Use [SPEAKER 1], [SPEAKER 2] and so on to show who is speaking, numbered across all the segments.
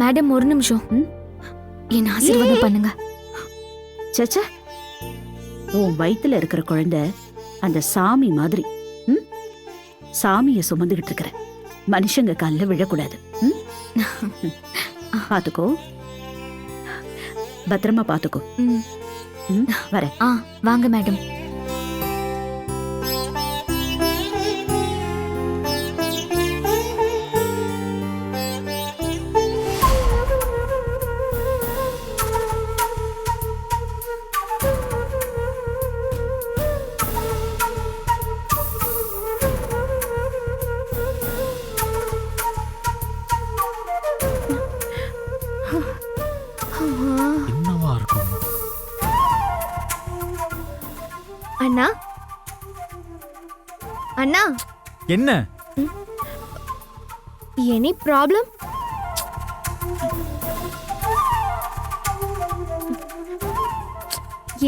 [SPEAKER 1] Madam ஒரு நிமிஷம்? என்ன ஆசீர்வாதம் பண்ணுங்க
[SPEAKER 2] சச்சா உன் வயித்துல இருக்கிற குழந்தை அந்த சாமி மாதிரி ம்? சாமிய சுமந்துகிட்டு இருக்கிற மனுஷங்க கால்ல விழக்கூடாது ம்? பாத்துக்கோ பத்திரமா பாத்துக்கோ
[SPEAKER 1] ம்.
[SPEAKER 2] வரேன்
[SPEAKER 1] ஆ வாங்க மேடம்
[SPEAKER 3] அண்ணா? அண்ணா?
[SPEAKER 4] என்ன?
[SPEAKER 3] Any problem?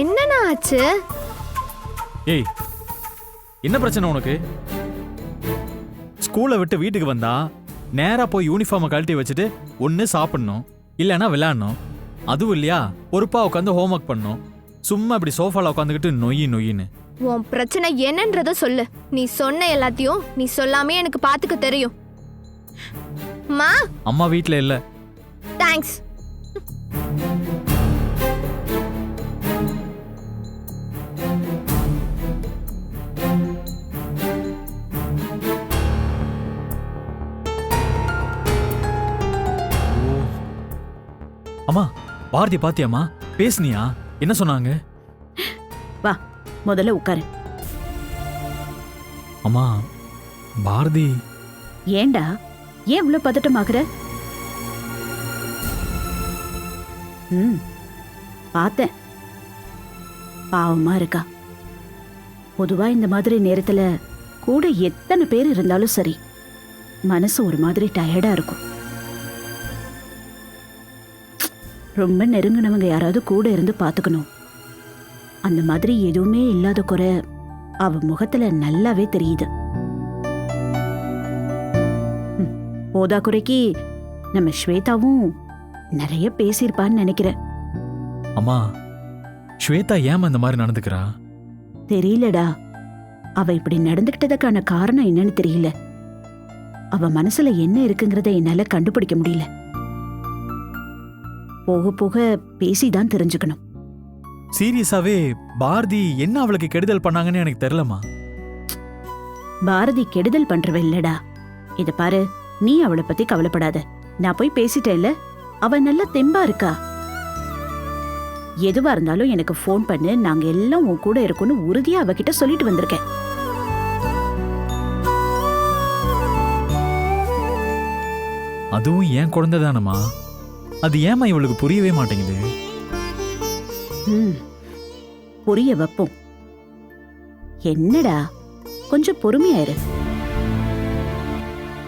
[SPEAKER 3] என்னண்ணா ஆச்சு?
[SPEAKER 4] ஏய் என்ன பிரச்சனை உனக்கு? ஸ்கூலை விட்டு வீட்டுக்கு வந்தா நேரா போய் யூனிஃபார்மை கழட்டி வச்சுட்டு ஒன்று சாப்பிடணும் இல்லைன்னா விளையாடணும். அதுவும் இல்லையா? பொறுப்பா உட்காந்து ஹோம்ஒர்க் பண்ணணும். சும்மா இப்படி சோஃபால உட்காந்துக்கிட்டு நொய்யி நொய்யின்னு.
[SPEAKER 3] உன் பிரச்சனை என்னன்றத சொல்லு. நீ சொன்ன எல்லாத்தையும் நீ சொல்லாமே எனக்கு பாத்துக்க தெரியும். மா!
[SPEAKER 4] அம்மா வீட்டில் இல்லை.
[SPEAKER 3] தேங்க்ஸ்
[SPEAKER 4] அம்மா பாரதி பாத்தியாம்மா? பேசுனியா? என்ன சொன்னாங்க?
[SPEAKER 2] வா முதல்ல உட்காரு.
[SPEAKER 4] அம்மா பாரதி.
[SPEAKER 2] ஏன்டா ஏன் இவ்வளவு பதட்டமாக்குற? ம் பார்த்தேன். பாவமா இருக்கா. பொதுவா இந்த மாதிரி நேரத்துல கூட எத்தனை பேர் இருந்தாலும் சரி மனசு ஒரு மாதிரி டயர்டா இருக்கும். ரொம்ப நெருங்கினவங்க யாராவது கூட இருந்து பார்த்துக்கணும் அந்த மாதிரி எதுவுமே இல்லாத குறை அவ முகத்துல நல்லாவே தெரியுது. போதா குறைக்கு நம்ம ஸ்வேதாவும் நிறைய பேசியிருப்பான்னு நினைக்கிறேன்.
[SPEAKER 4] அம்மா ஸ்வேதா ஏமா இந்த மாதிரி நடந்துக்கிறா?
[SPEAKER 2] தெரியலடா. அவ இப்படி நடந்துக்கிட்டதுக்கான காரணம் என்னன்னு தெரியல. அவ மனசுல என்ன இருக்குங்கிறத என்னால கண்டுபிடிக்க முடியல. போக போக பேசிதான் தெரிஞ்சுக்கணும்.
[SPEAKER 4] சீரியஸாவே பாரதி என்ன அவளுக்கு கெடுதல் பண்ணாங்கன்னு எனக்கு தெரியலம்மா
[SPEAKER 2] பாரதி கெடுதல் பண்றவ இல்லடா. இத பாரு நீ அவளை பத்தி கவலைப்படாத. நான் போய் பேசிட்டேன்ல அவ நல்ல தெம்பா இருக்கா. எதுவா இருந்தாலும் எனக்கு ஃபோன் பண்ணு நாங்க எல்லாம் உன் கூட இருக்கோம்னு உறுதியா அவகிட்ட சொல்லிட்டு வந்திருக்கேன்.
[SPEAKER 4] அதுவும் ஏன் குழந்தை தானம்மா அது ஏமா இவளுக்கு புரியவே மாட்டேங்குது?
[SPEAKER 2] ம் புரிய வைப்போம். என்னடா? கொஞ்சம் பொறுமையா இரு.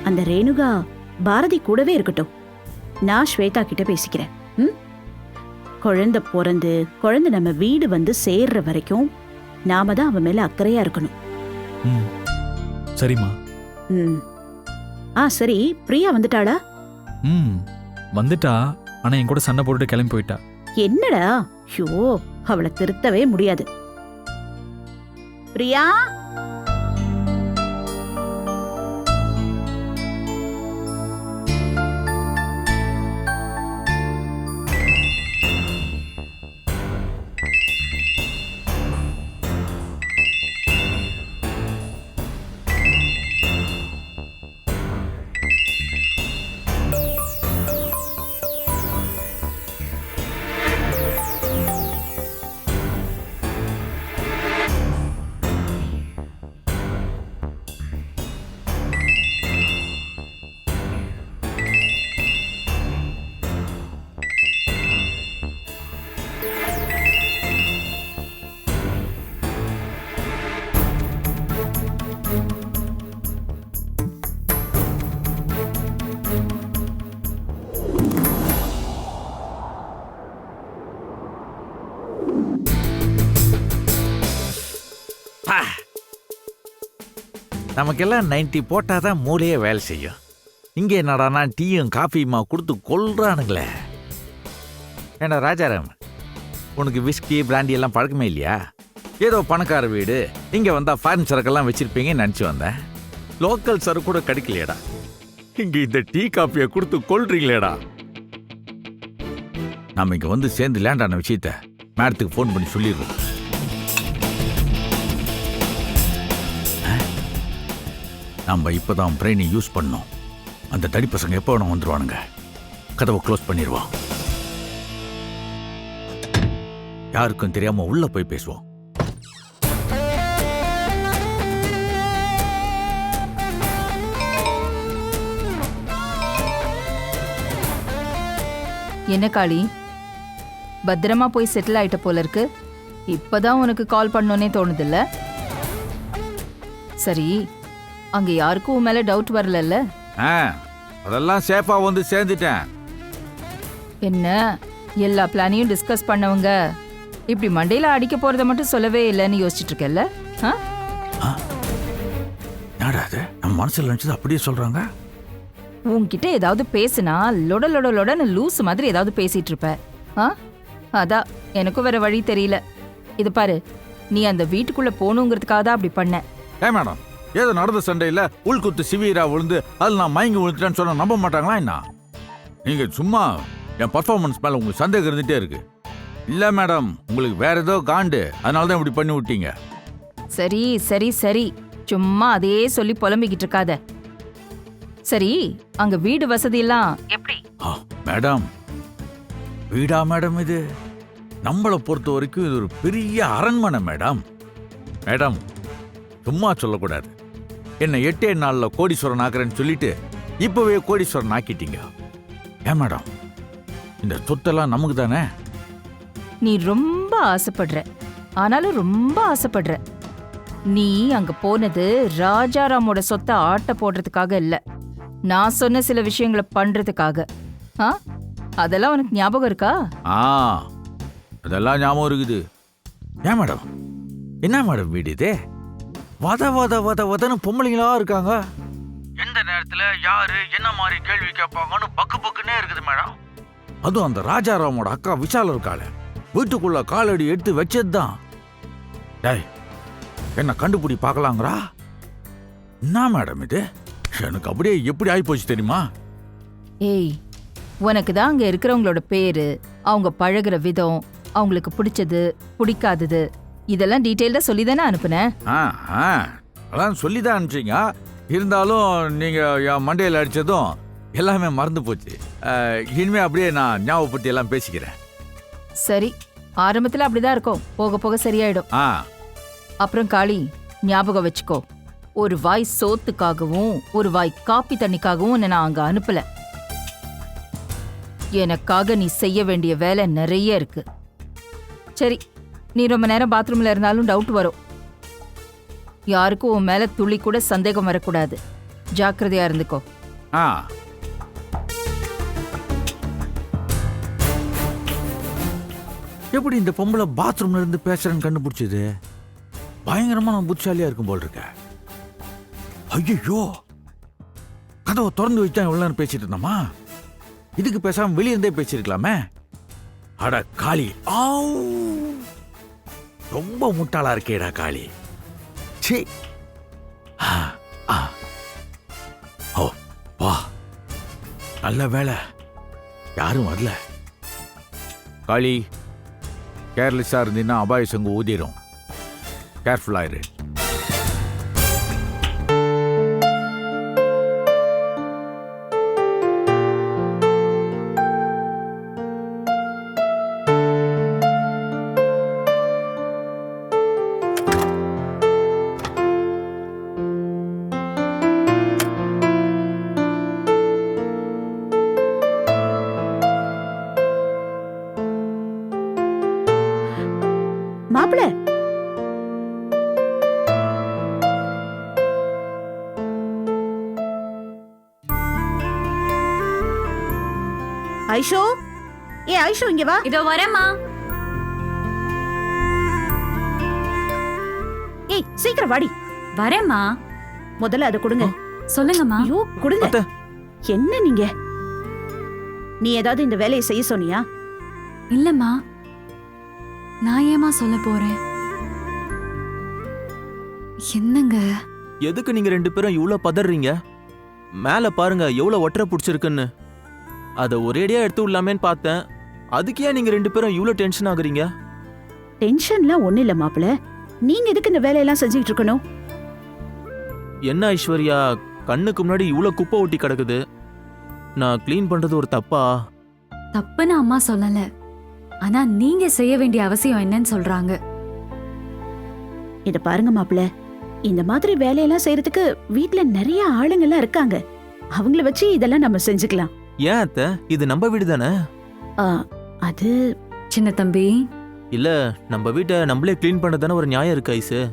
[SPEAKER 2] அந்த ரேணுகா பாரதி கூடவே இருக்கட்டும். நான் ஸ்வேதா கிட்ட பேசிக்கிறேன். ம்? குழந்தை பிறந்து குழந்தை நம்ம வீடு வந்து சேர்ற வரைக்கும் நாம தான் அவன் மேல அக்கறையா இருக்கணும்.
[SPEAKER 4] ம். சரிம்மா.
[SPEAKER 2] ம். ஆ சரி. பிரியா வந்துட்டாளா?
[SPEAKER 4] ம். வந்துட்டா ஆனா என் கூட சண்டை போட்டுட்டு கிளம்பி போயிட்டா.
[SPEAKER 2] என்னடா? ஷோ அவளை திருத்தவே முடியாது. பிரியா?
[SPEAKER 5] நமக்கெல்லாம் 90 போட்டால் தான் மூளையே வேலை செய்யும். இங்கே என்னடானா டீயும் காஃபியுமா கொடுத்து கொள்றானுங்களே ஏண்டா ராஜாராம் உனக்கு விஸ்கி பிராண்டி எல்லாம் பழக்கமே இல்லையா? ஏதோ பணக்கார வீடு இங்கே வந்தால் ஃபாரின் சரக்கெல்லாம் வச்சுருப்பீங்கன்னு நினச்சி வந்தேன். லோக்கல் சரக்கு கூட கிடைக்கலையேடா. இங்கே இந்த டீ காஃபியை கொடுத்து கொள்றீங்களேடா நம்ம இங்கே வந்து சேர்ந்து லேண்டான விஷயத்த மேடத்துக்கு ஃபோன் பண்ணி சொல்லிடுறோம். நம்ம இப்போ தான் பிரெயினை யூஸ் பண்ணோம் அந்த தடி பசங்க எப்போ வேணும் வந்துருவானுங்க. கதவை க்ளோஸ் பண்ணிடுவோம் யாருக்கும் தெரியாமல் உள்ளே போய் பேசுவோம்.
[SPEAKER 6] என்ன காளி? பத்திரமா போய் செட்டில் ஆயிட்ட போல இருக்கு. இப்பதான் உனக்கு கால் பண்ணோன்னே தோணுதில்ல? சரி அங்க யாருக்கும் உன் மேல டவுட் வரலல்ல?
[SPEAKER 5] ஆ அதெல்லாம் சேஃபா வந்து சேர்ந்துட்டேன்.
[SPEAKER 6] என்ன? எல்லா பிளானையும் டிஸ்கஸ் பண்ணவங்க இப்படி மண்டையில அடிக்க போறத மட்டும் சொல்லவே இல்லைன்னு யோசிச்சுட்டு இருக்கல்ல ஆ?
[SPEAKER 5] என்னடா அது நம்ம மனசுல நினைச்சது அப்படியே சொல்றாங்க?
[SPEAKER 6] உன்கிட்ட ஏதாவது பேசுனா லொட லொட லொடன்னு லூஸ் மாதிரி ஏதாவது பேசிட்டு இருப்ப ஆ? அதான் எனக்கும் வேற வழி தெரியல. இது பாரு நீ அந்த வீட்டுக்குள்ள போகணுங்கிறதுக்காக தான் அப்படி பண்ண.
[SPEAKER 5] ஏ மேடம் ஏதோ நடந்த சண்டையில உள்குத்து சிவியரா விழுந்து அதில் நான் மயங்கி விழுந்துட்டேன்னு சொன்னா நம்ப மாட்டாங்களா என்ன? நீங்க சும்மா என் பர்ஃபார்மன்ஸ் மேல உங்களுக்கு சந்தேகம் இருந்துட்டே இருக்கு. இல்ல மேடம் உங்களுக்கு வேற ஏதோ காண்டு. அதனால தான் இப்படி பண்ணி விட்டீங்க.
[SPEAKER 6] சரி சரி சரி. சும்மா அதே சொல்லி புலம்பிக்கிட்டு இருக்காத. சரி அங்க வீடு வசதி எல்லாம் எப்படி?
[SPEAKER 5] மேடம். வீடா மேடம் இது? நம்மளை பொறுத்த வரைக்கும் இது ஒரு பெரிய அரண்மனை மேடம். மேடம் சும்மா சொல்லக்கூடாது. என்னை எட்டே நாள்ல கோடீஸ்வரன் ஆக்குறேன்னு சொல்லிட்டு இப்பவே கோடீஸ்வரன் ஆக்கிட்டீங்க. ஏன் மேடம்? இந்த சொத்தெல்லாம் நமக்கு தானே?
[SPEAKER 6] நீ ரொம்ப ஆசைப்படுற. ஆனாலும் ரொம்ப ஆசைப்படுற. நீ அங்க போனது ராஜாராமோட சொத்தை ஆட்ட போடுறதுக்காக இல்ல. நான் சொன்ன சில விஷயங்களை பண்றதுக்காக. ஆ? அதெல்லாம் உனக்கு ஞாபகம் இருக்கா?
[SPEAKER 5] ஆ. அதெல்லாம் ஞாபகம் இருக்குது. ஏன் மேடம்? என்ன மேடம் வீடு இது? வத வத வத வதன்னு பொம்பளைங்களா இருக்காங்க? எந்த நேரத்துல யாரு என்ன மாதிரி கேள்வி கேட்பாங்கன்னு பக்கு பக்குன்னே இருக்குது மேடம். அதுவும் அந்த ராஜாராமோட அக்கா விஷால் இருக்காளே. வீட்டுக்குள்ள காலடி எடுத்து வச்சதுதான். டேய் என்ன கண்டுபிடி பார்க்கலாங்கிறா? என்ன மேடம் இது? எனக்கு அப்படியே எப்படி ஆயிப்போச்சு தெரியுமா?
[SPEAKER 6] ஏய் உனக்கு தான் அங்க இருக்கிறவங்களோட பேரு அவங்க பழகுற விதம் அவங்களுக்கு பிடிச்சது பிடிக்காதது. இதெல்லாம் டீட்டெயில்டா சொல்லி தானே அனுப்புனேன்.
[SPEAKER 5] ஆ ஆ. அதான் சொல்லி தான் அனுப்பிச்சிங்க. இருந்தாலும் நீங்கள் என் மண்டையில் அடித்ததும் எல்லாமே மறந்து போச்சு. இனிமே அப்படியே நான் ஞாபகப்படுத்தி எல்லாம் பேசிக்கிறேன்.
[SPEAKER 6] சரி ஆரம்பத்துல அப்படிதான் இருக்கும். போக போக சரியாயிடும்.
[SPEAKER 5] ஆ.
[SPEAKER 6] அப்புறம் காளி ஞாபகம் வச்சுக்கோ. ஒரு வாய் சோத்துக்காகவும் ஒரு வாய் காப்பி தண்ணிக்காகவும் உன்னை நான் அங்க அனுப்பல. எனக்காக நீ செய்ய வேண்டிய வேலை நிறைய இருக்கு. சரி நீ ரொம்ப நேரம் பாத்ரூம்ல இருந்தாலும் டவுட் வரும். யாருக்கும் உன் மேல துளி கூட சந்தேகம் வரக்கூடாது. ஜாக்கிரதையா இருந்துக்கோ.
[SPEAKER 5] ஆ. எப்படி இந்த பொம்பளை பாத்ரூம்ல இருந்து பேசுறேன்னு கண்டுபிடிச்சது? பயங்கரமான புத்திசாலியா இருக்கும் போல் இருக்க ஐயோ கதவை திறந்து வச்சு தான் இவ்வளவு நேரம் பேசிட்டு இருந்தோமா? இதுக்கு பேசாம வெளிய இருந்தே பேசியிருக்கலாமே. அட காளி ஆவ். ரொம்ப முட்டாளா இருக்கேடா காளி. சீ ஆ, ஆ. ஓ வா. நல்ல வேலை யாரும் வரல. காளி கேர்லெஸ்ஸாக இருந்தீங்கன்னா அபாய சங்கு ஊதிரும். கேர்ஃபுல்லாக இரு.
[SPEAKER 2] மாப்பிள. ஐஷோ ஏ ஐஷோ இங்க வா.
[SPEAKER 1] இதோ வரேம்மா.
[SPEAKER 2] ஏய் சீக்கிரம் வாடி.
[SPEAKER 1] வரேம்மா.
[SPEAKER 2] முதல்ல அதை கொடுங்க.
[SPEAKER 1] சொல்லுங்கம்மா.
[SPEAKER 2] ஐயோ கொடுங்க. என்ன நீங்க? நீ ஏதாவது இந்த வேலையை செய்ய சொன்னியா?
[SPEAKER 7] இல்லம்மா. நான் ஏமா சொல்ல போறேன்? என்னங்க?
[SPEAKER 8] எதுக்கு நீங்க ரெண்டு பேரும் இவ்ளோ பதறீங்க? மேல பாருங்க எவ்வளவு ஒற்றை பிடிச்சிருக்குன்னு. அதை ஒரேடியா எடுத்து விடலாமேன்னு பார்த்தேன். அதுக்கு ஏன் நீங்க ரெண்டு பேரும் இவ்ளோ டென்ஷன் ஆகுறீங்க?
[SPEAKER 2] டென்ஷன்லாம் ஒண்ணு இல்ல மாப்பிள. நீங்க எதுக்கு இந்த வேலையெல்லாம் செஞ்சுட்டு இருக்கணும்?
[SPEAKER 8] என்ன ஐஸ்வர்யா கண்ணுக்கு முன்னாடி இவ்ளோ குப்பை ஒட்டி கிடக்குது. நான் க்ளீன் பண்றது ஒரு தப்பா?
[SPEAKER 7] தப்புன்னு அம்மா சொல்லல. ஆனா நீங்க செய்ய வேண்டிய அவசியம் என்னன்னு சொல்றாங்க.
[SPEAKER 2] இத பாருங்க மாப்பிள இந்த மாதிரி வேலையெல்லாம் செய்யறதுக்கு வீட்ல நிறைய ஆளுங்கெல்லாம் இருக்காங்க. அவங்கள வச்சு இதெல்லாம் நம்ம செஞ்சுக்கலாம்.
[SPEAKER 8] ஏன் அத்தை? இது நம்ம வீடு தானே?
[SPEAKER 2] ஆ, அது
[SPEAKER 7] சின்ன தம்பி.
[SPEAKER 8] இல்ல நம்ம வீட்டை நம்மளே க்ளீன் பண்ண தானே ஒரு நியாயம் இருக்கு ஐசு.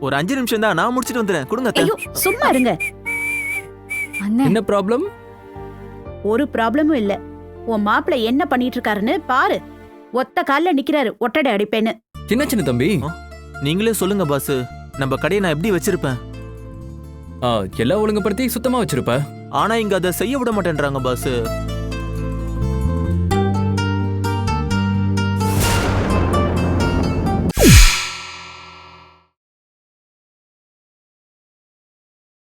[SPEAKER 8] ஒரு அஞ்சு நிமிஷம் தான் நான் முடிச்சிட்டு வந்துடுறேன். கொடுங்க அத்தை.
[SPEAKER 2] ஐயோ சும்மா இருங்க.
[SPEAKER 7] அண்ணன்
[SPEAKER 9] என்ன ப்ராப்ளம்
[SPEAKER 2] ஒரு ப்ராப்ளமும் இல்ல. உன் மாப்பிள என்ன பண்ணிட்டு இருக்காருன்னு பாரு. ஒத்த கால்ல நிக்கிறாரு ஒட்டடை அடிப்பேன்னு.
[SPEAKER 9] சின்ன சின்ன தம்பி.
[SPEAKER 8] நீங்களே சொல்லுங்க பாஸ் நம்ம கடையை நான் எப்படி வச்சிருப்பேன்?
[SPEAKER 9] ஆ, எல்லாம் ஒழுங்குபடுத்தி சுத்தமா வச்சிருப்ப
[SPEAKER 8] ஆனா இங்க அதை செய்ய விட மாட்டேன்றாங்க பாஸ்